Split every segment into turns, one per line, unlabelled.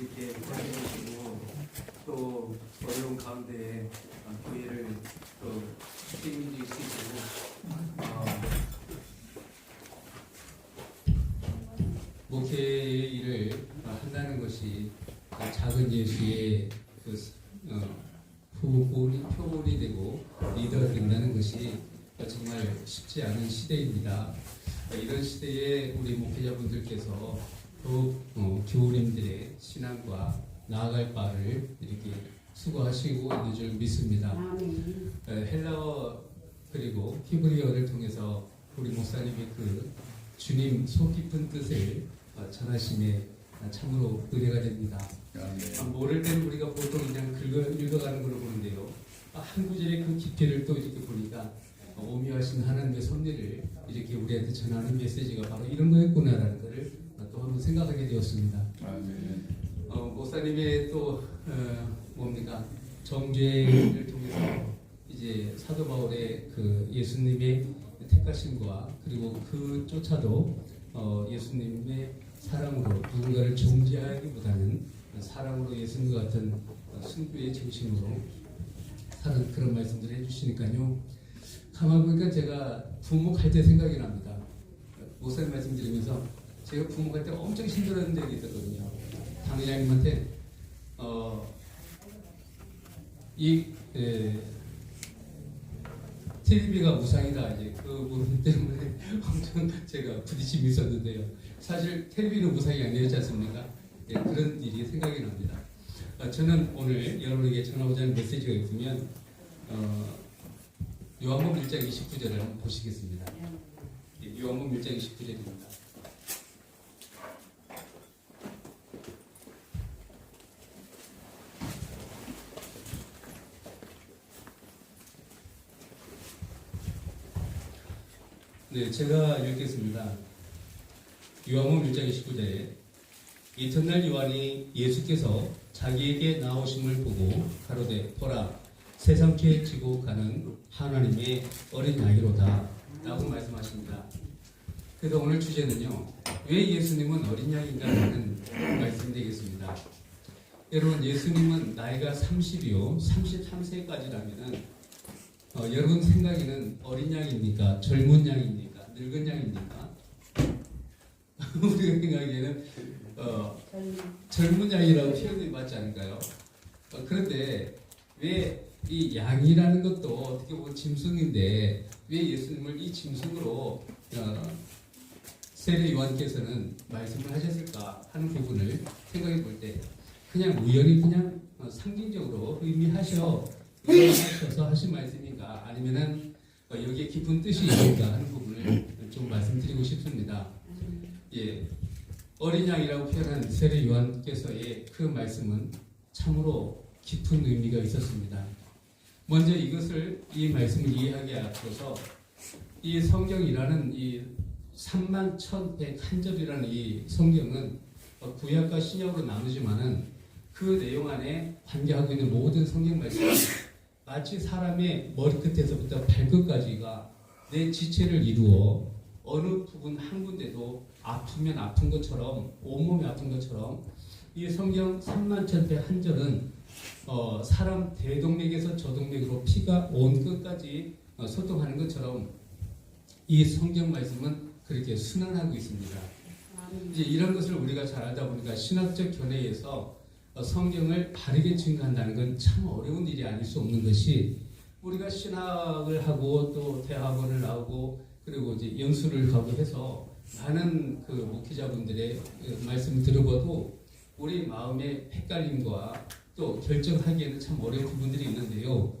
이렇게 도와주시고 또 어려운 가운데 어, 교회를 또 책임질 수 있고 어, 목회 일을 한다는 것이 작은 예수의 그 어, 표본이, 표본이 되고 리더가 된다는 것이 정말 쉽지 않은 시대입니다. 이런 시대에 우리 목회자분들께서 더욱 어, 교우님들의 신앙과 나아갈 바를 이렇게 수고하시고 있는 줄 믿습니다.
아멘.
어, 헬라어 그리고 히브리어를 통해서 우리 목사님이 그 주님 속 깊은 뜻을 어, 전하심에 참으로 은혜가 됩니다. 아, 모를 때는 우리가 보통 그냥 긁어, 읽어가는 걸로 보는데요. 아, 한 구절의 그 깊이를 또 이렇게 보니까 어, 오묘하신 하나님의 섭리를 이렇게 우리한테 전하는 메시지가 바로 이런 거였구나라는 것을 어, 또 한번 생각하게 되었습니다. 어, 목사님의 또 어, 뭡니까 정죄를 통해서 이제 사도 바울의 그 예수님의 택하심과 그리고 그 쫓아도 어, 예수님의 사랑으로 누군가를 정죄하기보다는 사랑으로 예수님과 같은 어, 순교의 정신으로 사는 그런 말씀들을 해주시니까요. 가만 보니까 제가 부목할 때 생각이 납니다. 목사님 말씀 드리면서 제가 때 엄청 힘들었던 적이 있었거든요. 당회장님한테 어, 이 에, TV가 무상이다 이제 그 부분 때문에 엄청 제가 부딪힘이 있었는데요. 사실 텔레비는 무상이 아니었지 않습니까? 예, 그런 일이 생각이 납니다. 어, 저는 오늘 여러분에게 전하고자 하는 메시지가 있으면 어, 요한복음 1장 29절을 한번 보시겠습니다. 예, 요한복음 1장 29절입니다. 네, 제가 읽겠습니다. 요한복음 1장 29절에 이튿날 요한이 예수께서 자기에게 나오심을 보고 가로되 보라 세상께 지고 가는 하나님의 어린 양이로다 라고 말씀하십니다. 그래서 오늘 주제는요. 왜 예수님은 어린 양인가 하는 말씀 되겠습니다. 여러분 예수님은 나이가 30이요 33세까지라면은 어, 여러분 생각에는 어린 양입니까? 젊은 양입니까? 늙은 양입니까? 우리가 생각에는 어,
젊은
양이라고 표현이 맞지 않을까요? 어, 그런데 왜 이 양이라는 것도 어떻게 보면 짐승인데 왜 예수님을 이 짐승으로 어, 세례 요한께서는 말씀을 하셨을까 하는 부분을 생각해 볼 때 그냥 우연히 그냥 어, 상징적으로 의미하셔 의미하셔서 하신 말씀인가 아니면은 어, 여기에 깊은 뜻이 있는가 하는 부분 을 좀 말씀드리고 싶습니다. 예, 어린 양이라고 표현한 세례 요한께서의 그 말씀은 참으로 깊은 의미가 있었습니다. 먼저 이것을 이 말씀을 이해하기 앞서서 이 성경이라는 이 3만 1101절이라는 이 성경은 어, 구약과 신약으로 나누지만은 그 내용 안에 관계하고 있는 모든 성경 말씀은 마치 사람의 머리끝에서부터 발끝까지가 내 지체를 이루어 어느 부분 한 군데도 아프면 아픈 것처럼 온몸이 아픈 것처럼 이 성경 3만 천대 한 절은 어, 사람 대동맥에서 저동맥으로 피가 온 끝까지 어, 소통하는 것처럼 이 성경 말씀은 그렇게 순환하고 있습니다. 이제 이런 것을 우리가 잘 알다 보니까 신학적 견해에서 어, 성경을 바르게 증거한다는 건 참 어려운 일이 아닐 수 없는 것이 우리가 신학을 하고 또 대학원을 나오고 그리고 이제 연수를 가고 해서 많은 그 목회자분들의 그 말씀을 들어봐도 우리 마음의 헷갈림과 또 결정하기에는 참 어려운 부분들이 있는데요.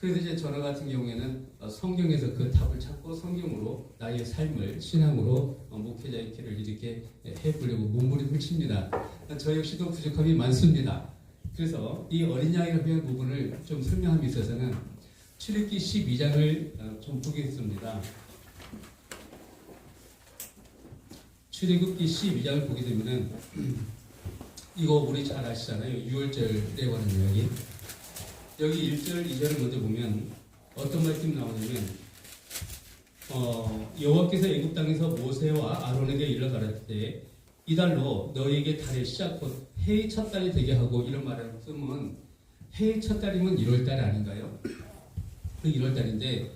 그래서 이제 저나 같은 경우에는 어, 성경에서 그 답을 찾고 성경으로 나의 삶을 신앙으로 어, 목회자의 길을 이렇게 해보려고 몸부림을 칩니다. 저 역시도 부족함이 많습니다. 그래서 이 어린 양이라는 부분을 좀 설명함에 있어서는 출애기 12장을 어, 좀 보겠습니다. 출애굽기 12장을 보게 되면은 이거 우리 잘 아시잖아요. 6월절에 관한 이야기. 여기 1절, 2절을 먼저 보면 어떤 말씀이 나오냐면 어, 여호와께서 애굽 땅에서 모세와 아론에게 일러 가라사대 이달로 너희에게 달의 시작 곧 해의 첫 달이 되게 하고 이런 말을 쓰면 해의 첫 달이면 1월 달 아닌가요? 그 1월 달인데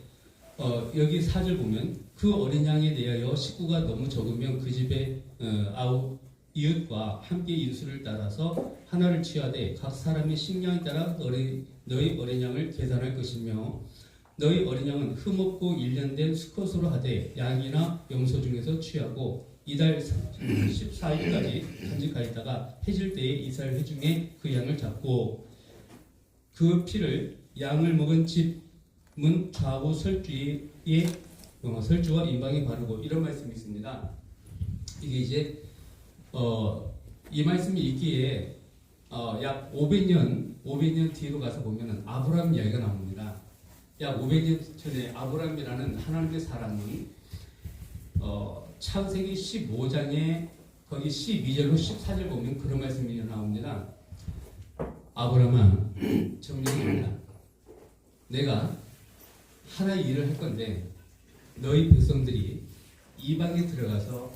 어, 여기 사절 보면 그 어린 양에 대하여 식구가 너무 적으면 그 집에 어, 아우 이웃과 함께 인수를 따라서 하나를 취하되 각 사람의 식량에 따라 너희, 너희 어린 양을 계산할 것이며 너희 어린 양은 흠없고 일년된 수컷으로 하되 양이나 염소 중에서 취하고 이달 14일까지 간직하였다가 해질 때에 이스라엘 회중에 그 양을 잡고 그 피를 양을 먹은 집 문 좌우 설주에 어, 설주와 임방에 바르고 이런 말씀이 있습니다. 이게 이제 어, 이 말씀이 있기에 어, 약 500년 500년 뒤로 가서 보면은 아브라함 이야기가 나옵니다. 약 500년 전에 아브라함이라는 하나님의 사람은 어, 창세기 15장에 거기 12절로 14절 보면 그런 말씀이 나옵니다. 아브라함아 정령이다. 내가 하나의 일을 할 건데 너희 백성들이 이방에 들어가서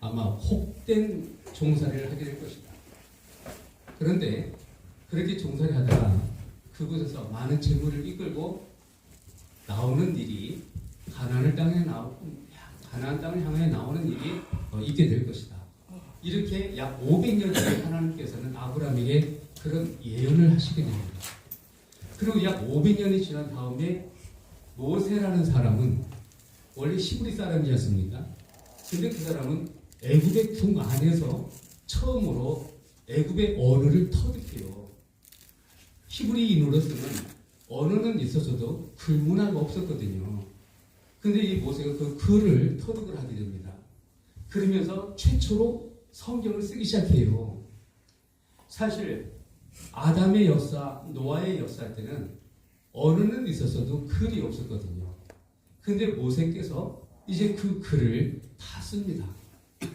아마 혹된 종살이를 하게 될 것이다. 그런데 그렇게 종살이 하다가 그곳에서 많은 재물을 이끌고 나오는 일이 가나안 땅에 나오 가나안 땅을 향해 나오는 일이 어, 있게 될 것이다. 이렇게 약 500년 전에 하나님께서는 아브라함에게 그런 예언을 하시게 됩니다. 그리고 약 500년이 지난 다음에 모세라는 사람은 원래 시브리 사람이었습니까? 근데 그 사람은 애굽의 성 안에서 처음으로 애굽의 언어를 터득해요. 히브리인으로서는 언어는 있었어도 글 문화가 없었거든요. 근데 이 모세가 그 글을 터득을 하게 됩니다. 그러면서 최초로 성경을 쓰기 시작해요. 사실 아담의 역사, 노아의 역사 때는 언어는 있었어도 글이 없었거든요. 근데 모세께서 이제 그 글을 다 씁니다.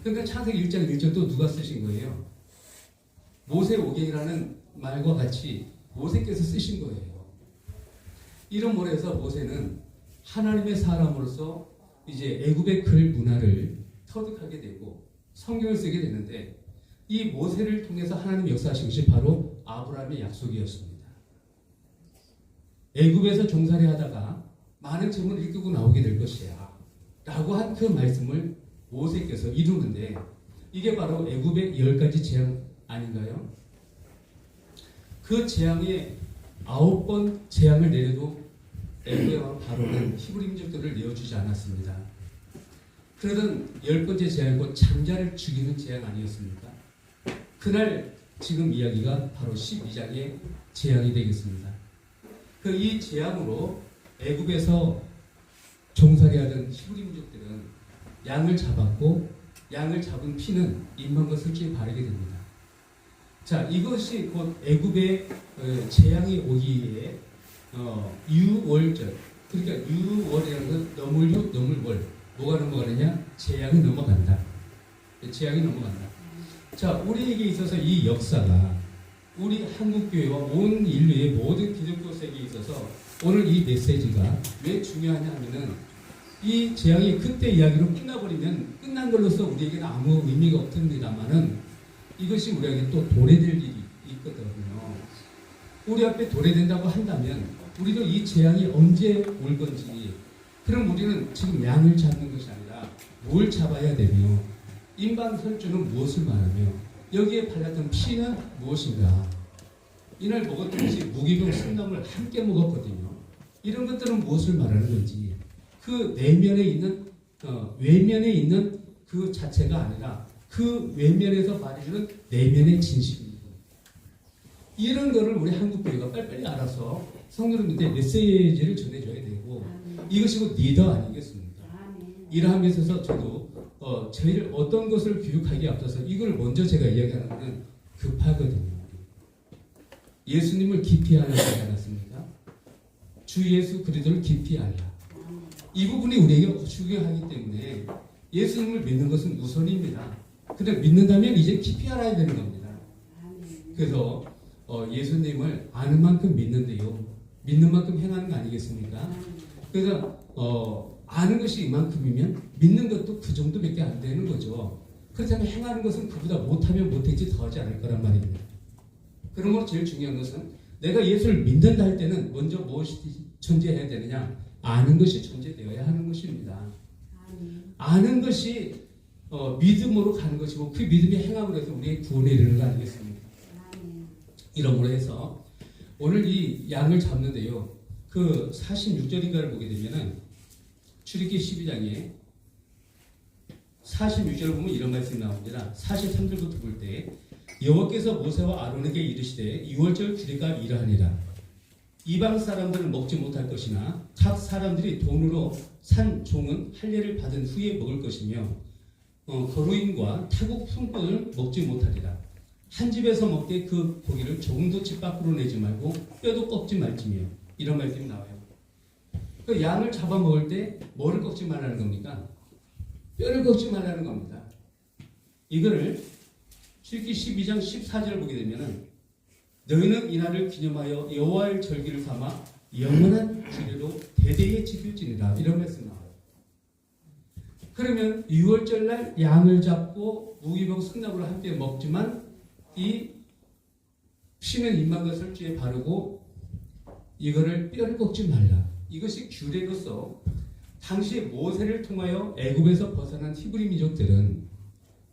그러니까 창세기 1장 1절도 누가 쓰신 거예요? 모세 오경이라는 말과 같이 모세께서 쓰신 거예요. 이런 모래에서 모세는 하나님의 사람으로서 이제 애굽의 글 문화를 터득하게 되고 성경을 쓰게 되는데 이 모세를 통해서 하나님 역사하신 것이 바로 아브라함의 약속이었습니다. 애굽에서 종살이 하다가 많은 재물을 이끌고 나오게 될 것이야. 라고 한 그 말씀을 모세께서 이루는데 이게 바로 애굽의 열 가지 재앙 아닌가요? 그 재앙에 아홉 번 재앙을 내려도 애굽의 왕 바로는 히브리 민족들을 내어주지 않았습니다. 그러던 열 번째 재앙이고 장자를 죽이는 재앙 아니었습니까? 그날 지금 이야기가 바로 12장의 재앙이 되겠습니다. 그 이 재앙으로 애굽에서 종살이 하던 히브리 민족들은 양을 잡았고 양을 잡은 피는 임방과 설주에 바르게 됩니다. 자 이것이 곧 애굽의 어, 재앙이 오기에 어, 유월절 그러니까 유월이라는 건 너물유 너물월 뭐가 넘어가느냐 재앙이 넘어간다. 재앙이 넘어간다. 자 우리에게 있어서 이 역사가 우리 한국 교회와 온 인류의 모든 기독교 세계에 있어서 오늘 이 메시지가 왜 중요하냐 하면은 이 재앙이 그때 이야기로 끝나버리면 끝난 걸로서 우리에게는 아무 의미가 없습니다만은 이것이 우리에게 또 도래될 일이 있거든요. 우리 앞에 도래된다고 한다면 우리도 이 재앙이 언제 올 건지 그럼 우리는 지금 양을 잡는 것이 아니라 뭘 잡아야 되며 인방설주는 무엇을 말하며 여기에 발랐던 피는 무엇인가 이날 먹었던 것이 무기병 순놈을 함께 먹었거든요. 이런 것들은 무엇을 말하는 건지 그 내면에 있는 어, 외면에 있는 그 자체가 아니라 그 외면에서 말해주는 내면의 진실입니다. 이런 거를 우리 한국 교회가 빨리빨리 알아서 성도님한테 메시지를 전해줘야 되고 이것이 곧 리더 아니겠습니까? 이러한 데 있어서 저도 어, 저희를 어떤 것을 교육하기에 앞서서 이걸 먼저 제가 이야기하는 것은 급하거든요. 예수님을 깊이 알아야 하지 않았습니까? 주 예수 그리스도를 깊이 알라. 이 부분이 우리에게 중요하기 때문에 예수님을 믿는 것은 우선입니다. 근데 믿는다면 이제 깊이 알아야 되는 겁니다. 그래서 어, 예수님을 아는 만큼 믿는데요. 믿는 만큼 행하는 거 아니겠습니까? 그래서 어, 아는 것이 이만큼이면 믿는 것도 그 정도밖에 안 되는 거죠. 그렇다면 행하는 것은 그보다 못하면 못했지 더하지 않을 거란 말입니다. 그러므로 제일 중요한 것은 내가 예수를 믿는다 할 때는 먼저 무엇이 존재해야 되느냐? 아는 것이 존재되어야 하는 것입니다. 아는 것이 어, 믿음으로 가는 것이고 그 믿음이 행함으로 해서 우리의 구원에 이르는 거 아니겠습니까? 이러므로 해서 오늘 이 양을 잡는데요. 그 46절인가를 보게 되면은 출애기 12장에 46절 보면 이런 말씀이 나옵니다. 43절부터 볼 때 여호와께서 모세와 아론에게 이르시되 6월절 규례가 이러하니라. 이방 사람들은 먹지 못할 것이나 각 사람들이 돈으로 산 종은 할례를 받은 후에 먹을 것이며 어, 거루인과 타국 품꾼을 먹지 못하리라. 한 집에서 먹되 그 고기를 조금도 집 밖으로 내지 말고 뼈도 꺾지 말지며 이런 말씀이 나와요. 그 양을 잡아 먹을 때 뭐를 꺾지 말라는 겁니까? 뼈를 꺾지 말라는 겁니다. 이거를 출기 12장 14절 보게 되면은 너희는 이날을 기념하여 여호와의 절기를 삼아 영원한 규례로 대대에 지킬지니라 이런 말씀 나와요. 그러면 6월절 날 양을 잡고 무기병 승납으로 함께 먹지만 이 피는 입만과 설주에 바르고 이거를 뼈를 꺾지 말라. 이것이 규례로서 당시 모세를 통하여 애굽에서 벗어난 히브리 민족들은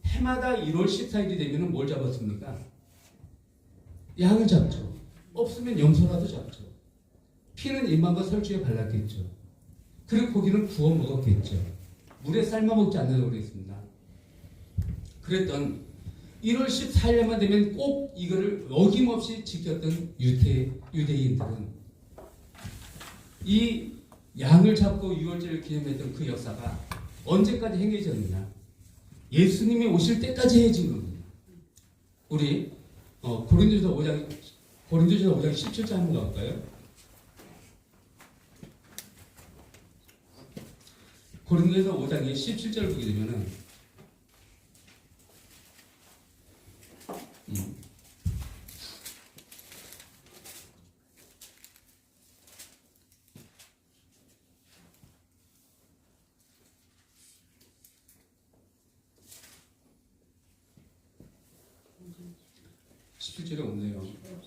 해마다 1월 14일이 되면 뭘 잡았습니까? 양을 잡죠. 없으면 염소라도 잡죠. 피는 입만과 설주에 발랐겠죠. 그리고 고기는 구워 먹었겠죠. 물에 삶아 먹지 않는다고 그랬습니다. 그랬던 1월 14일만 되면 꼭 이거를 어김없이 지켰던 유태, 유대인들은 이 양을 잡고 6월절을 기념했던 그 역사가 언제까지 행해졌느냐? 예수님이 오실 때까지 해진 겁니다. 우리 어, 고린도서 5장 고린도서 5장 17절 한번 가볼까요? 고린도서 5장의 17절 보게 되면은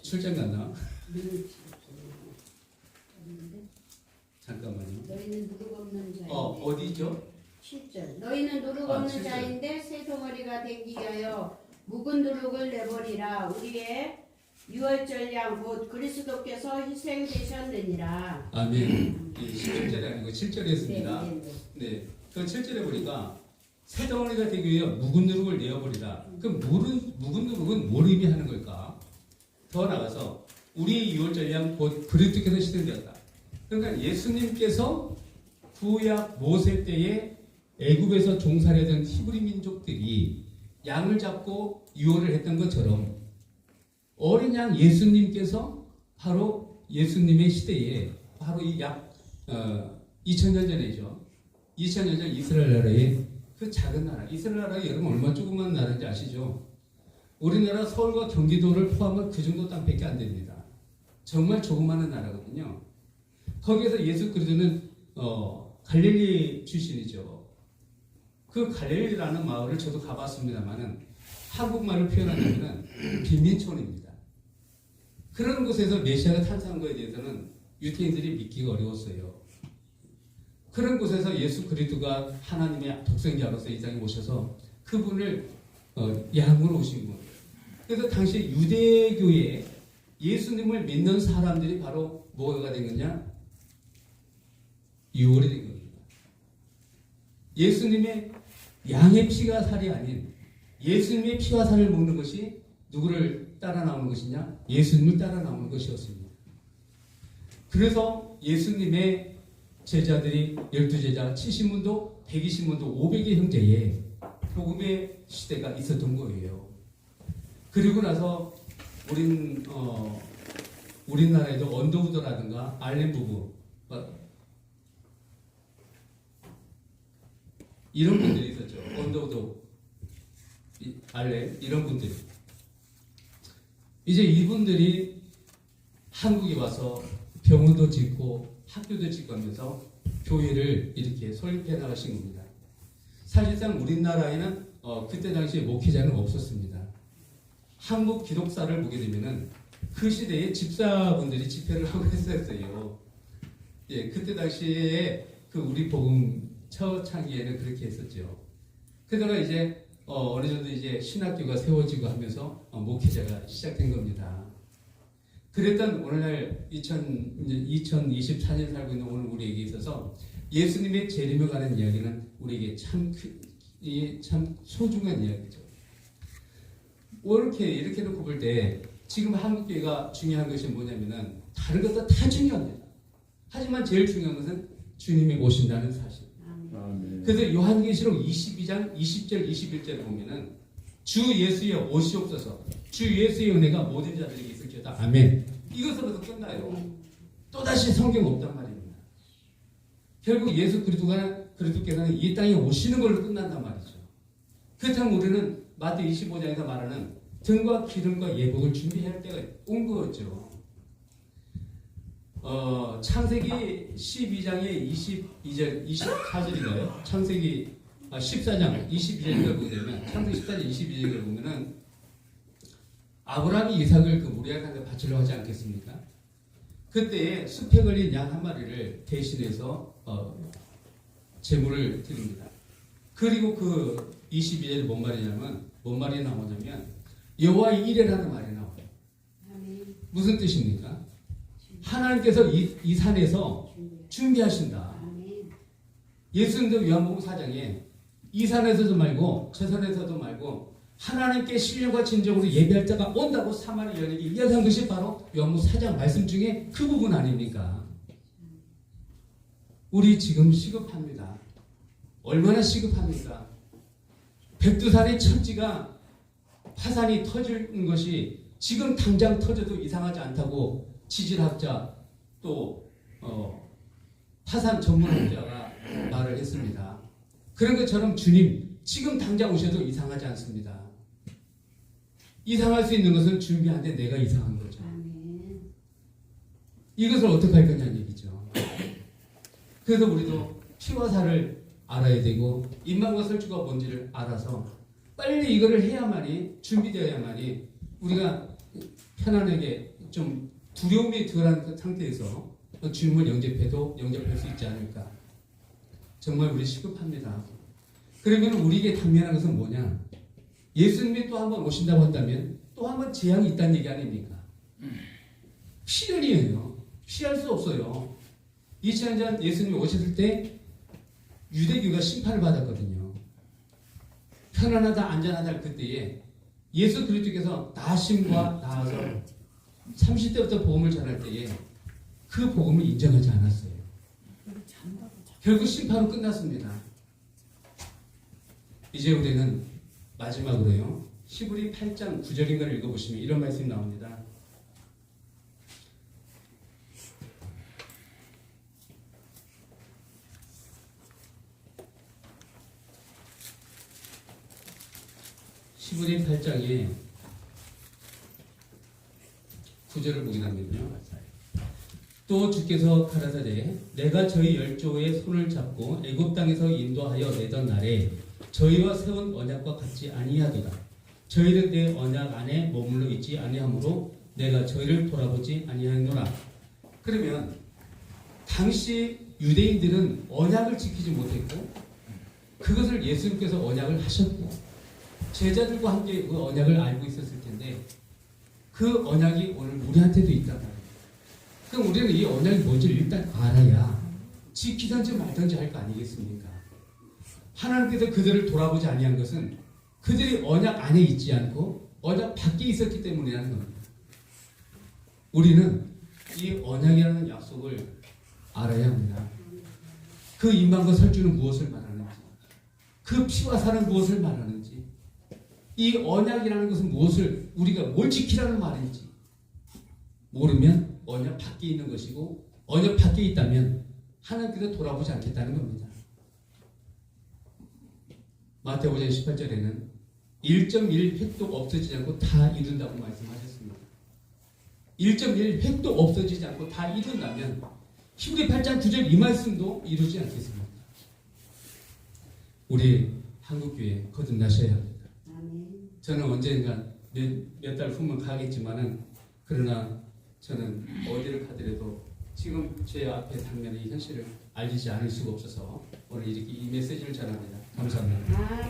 7장 갔나? 잠깐만요.
너희는 누룩 없는 자인데.
어, 어디죠?
10절. 너희는 누룩
아,
없는
10절.
자인데 새 덩어리가 댕기하여 묵은 누룩을 내버리라. 우리의 유월절 양 곧 그리스도께서 희생되셨느니라.
아멘. 예, 7절이 아니고 7절이었습니다.
네,
그 7절에 보니까 새 덩어리가 되기 위해 묵은 누룩을 내어버리라. 그 물은, 묵은 누룩은 뭘 의미하는 걸까? 더 나가서 우리 유월절 양곧 그리스도께서 희생되었다. 그러니까 예수님께서 구약 모세 때에 애굽에서 종살이하던 히브리 민족들이 양을 잡고 유월을 했던 것처럼 어린 양 예수님께서 바로 예수님의 시대에 바로 이약 어, 2000년 전이죠. 2000년 전 이스라엘 나라의 그 작은 나라. 이스라엘 나라가 여러분 얼마나 조그만 나라인지 아시죠? 우리나라 서울과 경기도를 포함한 그 정도 땅밖에 안 됩니다. 정말 조그마한 나라거든요. 거기에서 예수 그리스도는 어, 갈릴리 출신이죠. 그 갈릴리라는 마을을 저도 가봤습니다만은 한국말을 표현하자면은 빈민촌입니다. 그런 곳에서 메시아가 탄생한 거에 대해서는 유태인들이 믿기가 어려웠어요. 그런 곳에서 예수 그리스도가 하나님의 독생자로서 이 땅에 오셔서 그분을 어, 양으로 오신 거예요. 그래서 당시 유대교에 예수님을 믿는 사람들이 바로 뭐가 된 거냐? 유월이 된 겁니다. 예수님의 양의 피가 살이 아닌 예수님의 피와 살을 먹는 것이 누구를 따라 나오는 것이냐? 예수님을 따라 나오는 것이었습니다. 그래서 예수님의 제자들이 열두 제자 70문도, 120문도, 500의 형제의 복음의 시대가 있었던 거예요. 그리고 나서 우린 어, 우리나라에도 언더우드라든가 알렌 부부 어, 이런 분들이 있었죠. 언더우드, 이- 알렌 이런 분들. 이제 이분들이 한국에 와서 병원도 짓고 학교도 짓고 하면서 교회를 이렇게 설립해 나가신 겁니다. 사실상 우리나라에는 어, 어, 그때 당시에 목회자는 없었습니다. 한국 기독사를 보게 되면은 그 시대에 집사분들이 집회를 하고 했었어요. 예, 그때 당시에 그 우리 복음 첫 창기에는 그렇게 했었죠. 그러다가 이제 어, 어느 정도 이제 신학교가 세워지고 하면서 어, 목회자가 시작된 겁니다. 그랬던 오늘날 2000, 2024년 살고 있는 오늘 우리에게 있어서 예수님의 재림에 관한 이야기는 우리에게 참, 참 소중한 이야기죠. 이렇게, 이렇게 놓고 볼 때 지금 한국 교회가 중요한 것이 뭐냐면은 다른 것도 다 중요합니다. 하지만 제일 중요한 것은 주님이 오신다는 사실.
아멘.
그래서 요한계시록 22장 20절 21절에 보면은 주 예수의 오시옵소서 주 예수의 은혜가 모든 자들에게 있을지어다 아멘 이것으로도 끝나요 또다시 성경 없단 말입니다 결국 예수 그리스도가 그리스도께서는 이 땅에 오시는 걸로 끝난단 말이죠 그렇다면 우리는 마태 25장에서 말하는 등과 기름과 예복을 준비해야 할 때가 온 거죠 어, 창세기 12장의 22절, 24절인가요? 창세기 아, 14장 22절을 보게 되면 창세기 14장 22절을 보면은 아브라함이 이삭을 그 모리아한테 바치려 하지 않겠습니까? 그때 숲에 걸린 양 한 마리를 대신해서 어, 제물을 드립니다. 그리고 그 22절이 뭔 말이냐면 뭔 말이 나오냐면 여호와의 이레라는 말이 나와요. 무슨 뜻입니까? 하나님께서 이, 이 산에서 준비하신다. 예수님도 요한복음 4장에 이 산에서도 말고 저 산에서도 말고 하나님께 신령과 진정으로 예배할 자가 온다고 사마리 여인에게 이야기한 것이 바로 요한복음 4장 말씀 중에 그 부분 아닙니까? 우리 지금 시급합니다. 얼마나 시급합니까? 백두산의 천지가 파산이 터지는 것이 지금 당장 터져도 이상하지 않다고 지질학자 또 어, 파산 전문학자가 말을 했습니다. 그런 것처럼 주님 지금 당장 오셔도 이상하지 않습니다. 이상할 수 있는 것은 준비한데 내가 이상한 거죠. 이것을 어떻게 할 거냐는 얘기죠. 그래서 우리도 피와 살을 알아야 되고 임망과 설주가 뭔지를 알아서 빨리 이거를 해야만이 준비되어야만이 우리가 편안하게 좀 두려움이 덜한 그 상태에서 주님을 영접해도 영접할 수 있지 않을까. 정말 우리 시급합니다. 그러면 우리에게 당면한 것은 뭐냐? 예수님이 또 한 번 오신다고 한다면 또 한 번 재앙이 있다는 얘기 아닙니까? 필연이에요. 피할 수 없어요. 2000년 전 예수님이 오셨을 때 유대교가 심판을 받았거든요. 편안하다 안전하다 할 그때에 예수 그리스도께서 나심과 나와서 30대부터 복음을 전할 때에 그 복음을 인정하지 않았어요. 결국 심판은 끝났습니다. 이제 우리는 마지막으로요. 히브리 8장 9절인가를 읽어보시면 이런 말씀이 나옵니다. 히브리 8장에 9절을 보게 되면요. 또 주께서 가라사대 내가 저희 열조의 손을 잡고 애굽 땅에서 인도하여 내던 날에 저희와 세운 언약과 같지 아니하도다. 저희는 내 언약 안에 머물러 있지 아니하므로 내가 저희를 돌아보지 아니하노라. 그러면 당시 유대인들은 언약을 지키지 못했고 그것을 예수님께서 언약을 하셨고 제자들과 함께 그 언약을 알고 있었을 텐데 그 언약이 오늘 우리한테도 있단 말이에요. 그럼 우리는 이 언약이 뭔지를 일단 알아야 지키든지 말든지 할 거 아니겠습니까? 하나님께서 그들을 돌아보지 아니한 것은 그들이 언약 안에 있지 않고 언약 밖에 있었기 때문이라는 겁니다. 우리는 이 언약이라는 약속을 알아야 합니다. 그 임방과 설주는 무엇을 말하는지, 그 피와 살은 무엇을 말하는지, 이 언약이라는 것은 무엇을 우리가 뭘 지키라는 말인지 모르면 언약 밖에 있는 것이고 언약 밖에 있다면 하나님께서 돌아보지 않겠다는 겁니다. 마태오 5장 18절에는 1.1 획도 없어지지 않고 다 이룬다고 말씀하셨습니다. 1.1 획도 없어지지 않고 다 이룬다면 히브리 8장 9절 이 말씀도 이루지 않겠습니다. 우리 한국교회 거듭나셔야 합니다. 저는 언젠가 몇달 후면 가겠지만은 그러나 저는 어디를 가더라도 지금 제 앞에 당면의 이 현실을 알리지 않을 수가 없어서 오늘 이렇게 이 메시지를 전합니다. 감사합니다.
아멘.